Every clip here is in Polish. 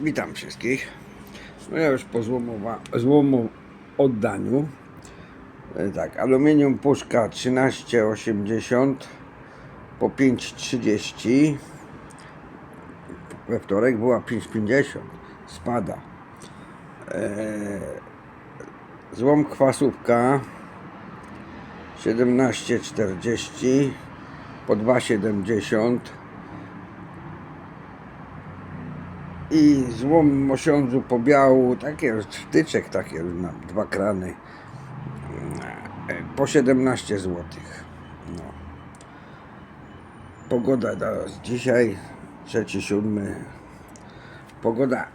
Witam wszystkich. No ja już po złomowa, złomu oddaniu. E, Tak, aluminium puszka 13,80 po 5,30. We wtorek była 5,50. Spada. E, złom kwasówka 17,40 po 2,70 i złom mosiądzu po biału, takie wtyczek takie na dwa krany po 17 zł. No. Pogoda teraz dzisiaj, trzeci, siódmy. Pogoda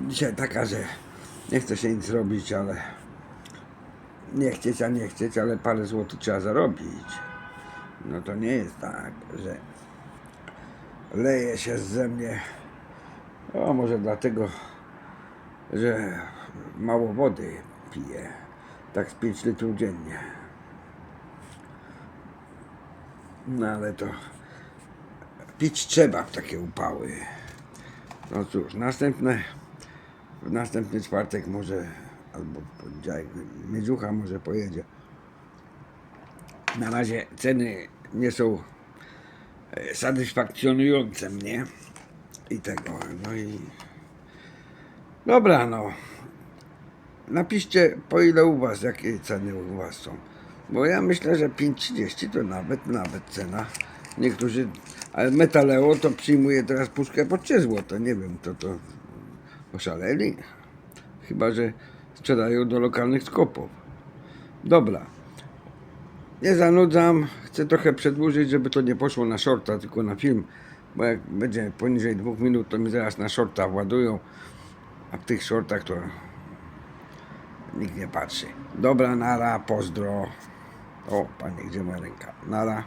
dzisiaj taka, że nie chce się nic robić, ale nie chcieć, a nie chcieć, ale parę złotych trzeba zarobić. No to nie jest tak, że leje się ze mnie o, może dlatego, że mało wody piję. Tak z 5 litrów dziennie. No ale to pić trzeba w takie upały. No cóż, następne, w następny czwartek może, albo poniedziałek, Miedzucha może pojedzie. Na razie ceny nie są satysfakcjonujące mnie i tego, no i dobra, no. Napiszcie po ile u was, jakie ceny u was są, bo ja myślę, że 5,30 to nawet, nawet cena, niektórzy, ale Metaleo to przyjmuje teraz puszkę po 3 zł, nie wiem, to to oszaleli, chyba, że sprzedają do lokalnych sklepów. Dobra, nie zanudzam, chcę trochę przedłużyć, żeby to nie poszło na shorta, tylko na film, bo jak będzie poniżej dwóch minut, to mi zaraz na shorta władują, a w tych shortach to nikt nie patrzy. Dobra, nara, pozdro. O, panie, gdzie moja ręka? Nara.